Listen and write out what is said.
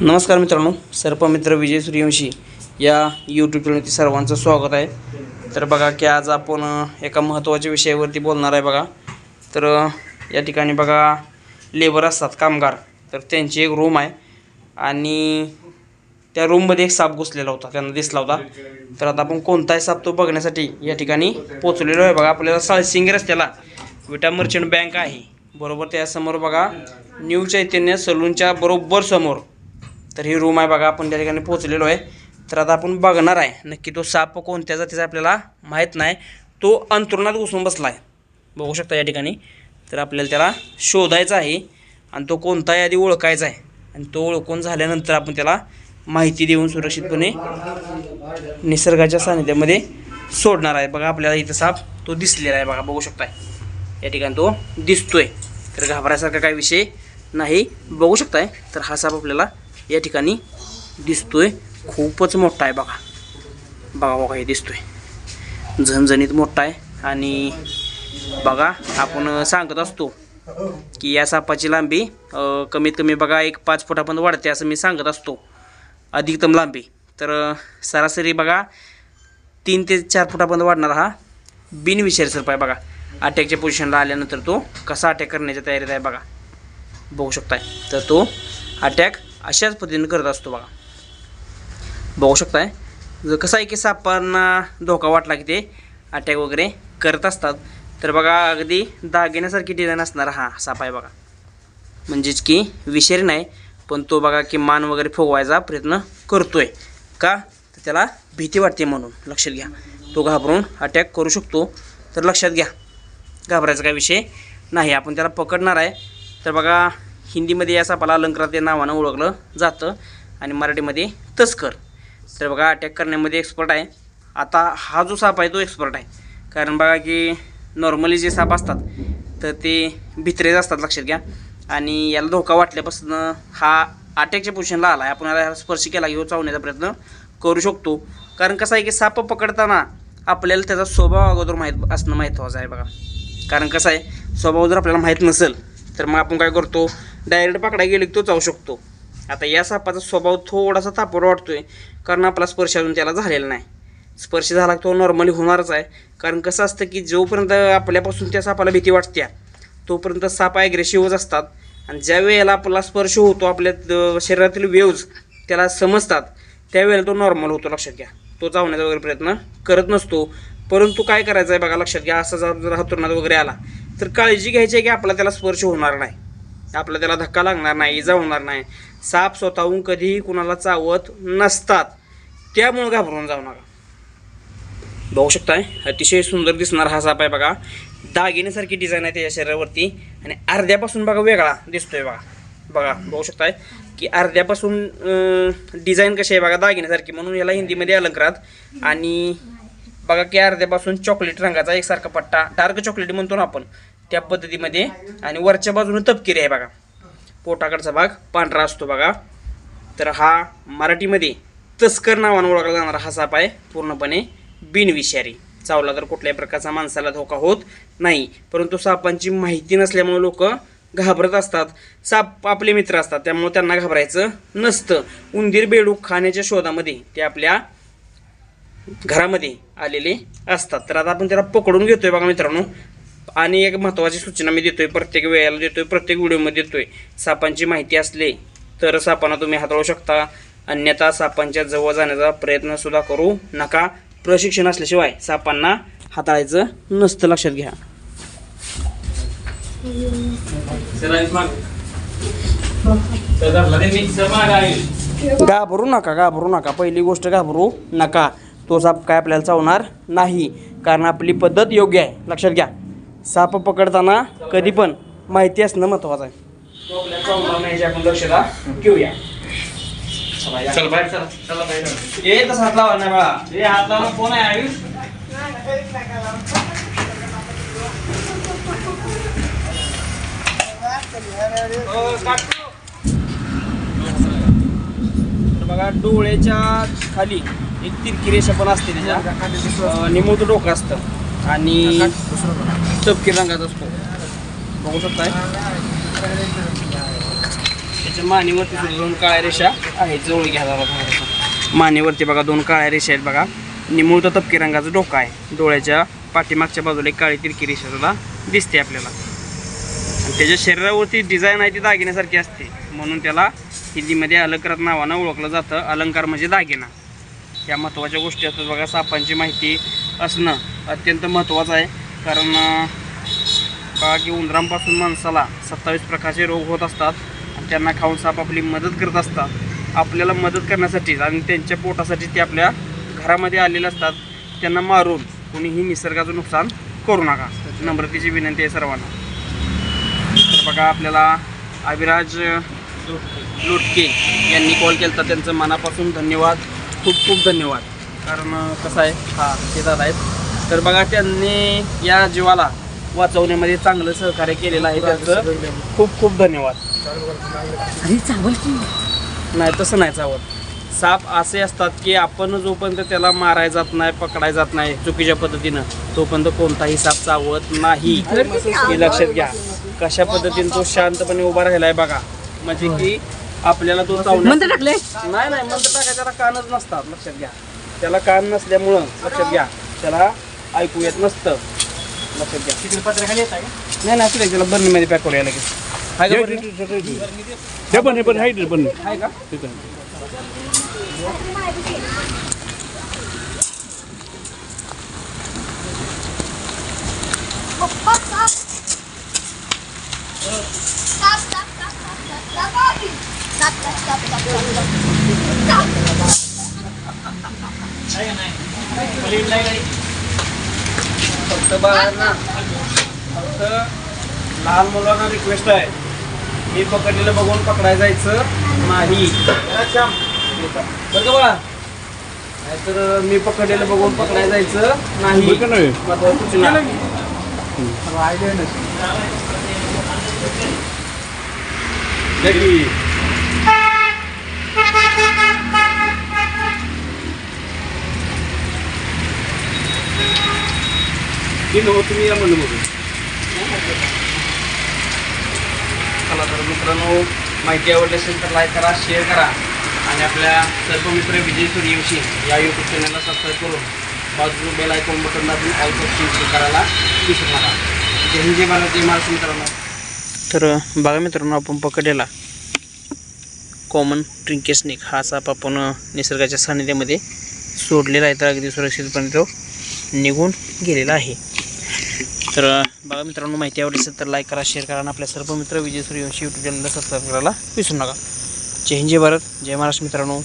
नमस्कार मित्रांनो सर्पमित्र विजय सूर्यवंशी या यूट्यूब चॅनलवरती सर्वांचं स्वागत आहे. तर बघा की आज आपण एका महत्त्वाच्या विषयावरती बोलणार आहे बघा. तर या ठिकाणी बघा लेबर असतात कामगार. तर त्यांची एक रूम आहे आणि त्या रूममध्ये एक साप घुसलेला होता त्यांना दिसला होता. तर आता आपण कोणताही साप तो बघण्यासाठी या ठिकाणी पोचलेलो आहे बघा. आपल्याला साळसिंग रस्त्याला विटा मर्चंट बँक आहे. बरोबर त्यासमोर बघा न्यू चैतन्य सलूनच्या बरोबर समोर तर ही रूम आहे बघा आपण त्या ठिकाणी पोहोचलेलो आहे. तर आता आपण बघणार आहे नक्की तो साप कोणत्या जातीचा आपल्याला माहीत नाही. तो अंतरुणात घुसून बसला आहे बघू शकता या ठिकाणी. तर आपल्याला त्याला शोधायचा आहे आणि तो कोणता यादी ओळखायचा आहे. आणि तो ओळखून झाल्यानंतर आपण त्याला माहिती देऊन सुरक्षितपणे निसर्गाच्या सानिध्यामध्ये सोडणार आहे. बघा आपल्याला इथं साप तो दिसलेला आहे बघा बघू शकताय. या ठिकाणी तो दिसतोय. तर घाबरायसारखा काही विषय नाही. बघू शकताय. तर हा साप आपल्याला या ठिकाणी दिसतोय. खूपच मोठा आहे बघा. बघा बघा हे दिसतोय. झणझणीत मोठा आहे. आणि बघा आपण सांगत असतो की या सापाची लांबी कमीत कमी बघा एक पाच फुटापर्यंत वाढते असं मी सांगत असतो. अधिकतम लांबी. तर सरासरी बघा तीन ते चार फुटापर्यंत वाढणार हा बिनविषारी सर्प आहे बघा. अटॅकच्या पोझिशनला आल्यानंतर तो कसा अटॅक करण्याच्या तयारीत आहे बघा. बघू शकताय. तर तो अटॅक अशाच पद्धतीने करत असतो बघा. बघू शकताय. जर कसं आहे की सापांना धोका वाटला की ते अटॅक वगैरे करत असतात. तर बघा अगदी दागिन्यासारखी डिझाईन असणारा हा साप आहे बघा. म्हणजेच की विषारी नाही पण तो बघा की मान वगैरे फुगवायचा प्रयत्न करतोय. का? तर त्याला भीती वाटते म्हणून. लक्षात घ्या. तो घाबरून अटॅक करू शकतो. तर लक्षात घ्या. घाबरायचा काय विषय नाही. आपण त्याला पकडणार आहे. तर बघा हिंदीमध्ये या सापाला अलंकारात या नावानं ओळखलं जातं आणि मराठीमध्ये तस्कर. तर बघा अटॅक करण्यामध्ये एक्सपर्ट आहे. आता हा जो साप आहे तो एक्सपर्ट आहे. कारण बघा की नॉर्मली जे साप असतात तर ते भित्रेच असतात लक्षात घ्या. आणि याला धोका वाटल्यापासून हा अटॅकच्या पोझिशनला आला आहे आपण याला स्पर्श केला घेऊन चावण्याचा प्रयत्न करू शकतो. कारण कसं आहे की साप पकडताना आपल्याला त्याचा स्वभाव अगोदर माहीत असणं महत्त्वाचं आहे बघा. कारण कसं आहे स्वभाव जर आपल्याला माहीत नसेल तर मग आपण काय करतो? डायरेक्ट पकडायला गेलो की तो चावू शकतो. आता या सापाचा स्वभाव थोडासा तापड वाटतोय कारण आपला स्पर्श अजून त्याला झालेला नाही. स्पर्श झाला की तो नॉर्मली होणारच आहे. कारण कसं असतं की जोपर्यंत आपल्यापासून त्या सापाला भीती वाटते तोपर्यंत साप ॲग्रेसिव्हच असतात. आणि ज्या वेळेला आपला स्पर्श होतो आपल्या शरीरातील वेव्ज त्याला समजतात त्यावेळेला तो नॉर्मल होतो लक्षात घ्या. तो चावण्याचा वगैरे प्रयत्न करत नसतो. परंतु काय करायचं आहे बघा लक्षात घ्या. असा जर जर हातुरणात वगैरे आला तर काळजी घ्यायची आहे की आपला त्याला स्पर्श होणार नाही. आपला त्याला धक्का लागणार नाही इजा होणार नाही. साप स्वतःहून कधीही कुणाला चावत नसतात. त्यामुळं घाबरून जाऊ नका. बघू शकताय अतिशय सुंदर दिसणार हा साप आहे बघा. दागिन्यासारखी डिझाईन आहे त्याच्या शरीरावरती. आणि अर्ध्यापासून बघा वेगळा दिसतोय बघा. बघा बघू शकताय की अर्ध्यापासून डिझाईन कशी आहे बघा दागिन्यासारखी. म्हणून याला हिंदीमध्ये अलंकारात. आणि बघा की अर्ध्यापासून चॉकलेट रंगाचा एकसारखा पट्टा. डार्क चॉकलेट म्हणतो ना आपण. त्या पद्धतीमध्ये आणि वरच्या बाजूने तपकिरी आहे बघा. पोटाकडचा भाग पांढरा असतो बघा. तर हा मराठीमध्ये तस्कर नावानं ओळखला जाणारा हा साप आहे. पूर्णपणे बिनविषारी. चावला तर कुठल्याही प्रकारचा माणसाला धोका होत नाही. परंतु सापांची माहिती नसल्यामुळे लोक घाबरत असतात. साप आपले मित्र असतात त्यामुळे त्यांना घाबरायचं नसतं. उंदीर बेडूक खाण्याच्या शोधामध्ये ते आपल्या घरामध्ये आलेले असतात. तर आता आपण त्याला पकडून घेतोय बघा मित्रांनो. आणि एक महत्त्वाची सूचना मी देतोय प्रत्येक वेळेला देतोय प्रत्येक व्हिडिओमध्ये देतोय. सापांची माहिती असले तर सापांना तुम्ही हाताळू शकता. अन्यथा सापांच्या जवळ जाण्याचा प्रयत्न सुद्धा करू नका. प्रशिक्षण असल्याशिवाय सापांना हाताळायचं नसतं. लक्षात घ्या. घाबरू नका घाबरू नका. पहिली गोष्ट घाबरू नका. तो साप काय आपल्याला चावणार नाही. कारण आपली पद्धत योग्य आहे. लक्षात घ्या. साप पकडताना कधी पण माहिती असणं महत्वाचं आहे. आपण दक्षता घेऊया. चल बाहेर चला बाहेर. ये तसं हात लावा नाही बाळा. हे हात कोण आहे आयुष? हो, बघा डोळ्याच्या खाली एक तिरकी रेषा पण असते त्याच्या निमूत डोकं असतं. आणि तपकीर रंगाचा असतो. बघू शकताय. त्याच्या मानेवरती दोन काळ्या रेषा आहेत जवळ घ्या जरा थोडंसं. मानेवरती बघा दोन काळ्या रेषा आहेत बघा. निमुळत तपकी रंगाचं डोकं आहे. डोळ्याच्या पाठीमागच्या बाजूला एक काळी तिरकी रेषा सुद्धा दिसते आपल्याला. आणि त्याच्या शरीरावरती डिझाईन आहे ती दागिन्यासारखी असते. म्हणून त्याला हिंदीमध्ये अलंकारात नावानं ओळखलं जातं. अलंकार म्हणजे दागिना. ह्या महत्त्वाच्या गोष्टी असतात बघा सापांची माहिती असणं अत्यंत महत्त्वाचं आहे. कारण का की उंदरांपासून माणसाला सत्तावीस प्रकारचे रोग होत असतात आणि त्यांना खाऊन साप आपली मदत करत असतात. आपल्याला मदत करण्यासाठीच आणि त्यांच्या पोटासाठी ते आपल्या घरामध्ये आलेले असतात. त्यांना मारून कोणीही निसर्गाचं नुकसान करू नका. नम्रतेची विनंती आहे सर्वांना. तर बघा आपल्याला अविराज लोटके यांनी कॉल केला होता त्यांचं मनापासून धन्यवाद. खूप खूप धन्यवाद. कारण कसं आहे हा ते दादा आहेत. तर बघा त्यांनी या जीवाला वाचवण्यामध्ये चांगलं सहकार्य केलेलं आहे. त्यांचं खूप खूप धन्यवाद. नाही? तसं नाही चावत. साप असे असतात की आपण जोपर्यंत त्याला माराय जात नाही पकडाय जात नाही चुकीच्या पद्धतीनं तोपर्यंत कोणताही साप चावत नाही. हे लक्षात घ्या. कशा पद्धतीने तो शांतपणे उभा राहिलाय बघा. म्हणजे की आपल्याला तो टाकले. नाही नाही मंत्र टाकाय त्याला कानच नसतात लक्षात घ्या. त्याला कान नसल्यामुळं लक्षात घ्या. त्याला ऐकू येत नसतं. लक्षात घ्या. नाही नाही असू दे, त्याला बर्नीमध्ये पॅक करूया लगेच. आहे का बर्नी? हे पण हे पण हाईट पण आहे का फक्त बाळांना फक्त लहान मुलांना रिक्वेस्ट आहे. मी पकडलेलं बघून पकडायला जायचं नाही. बरं का बाळा? तर मी पकडलेलं बघून पकडायला जायचं नाही? बरं का नव्ह तुम्ही या म्हणलं मग चला तर मित्रांनो माहिती आवडली असेल तर लाईक करा शेअर करा. आणि आपल्या सर्व मित्र विजय सूर्यवंशी या यूट्यूब चॅनलला सबस्क्राईब करून बाजू बेल आयकॉन बटन दाबून ऑल क्लिक करायला विसरू नका. जय हिंद जय भारत जय महाराष्ट्र मित्रांनो. तर बघा मित्रांनो आपण पकडलेला कॉमन ट्रिंके स्नेक हा साप आपण निसर्गाच्या सानिध्यामध्ये सोडलेला आहे. तर अगदी सुरक्षितपणे तो निघून गेलेला आहे. तर बघा मित्रांनो माहिती आवडली असेल तर लाईक करा शेअर करा आणि आपल्या सर्व मित्र विजय सूर्यवंशी यूट्यूब चॅनलला सबस्क्राईब करायला विसरू नका. जय हिंद जय भारत जय महाराष्ट्र मित्रांनो.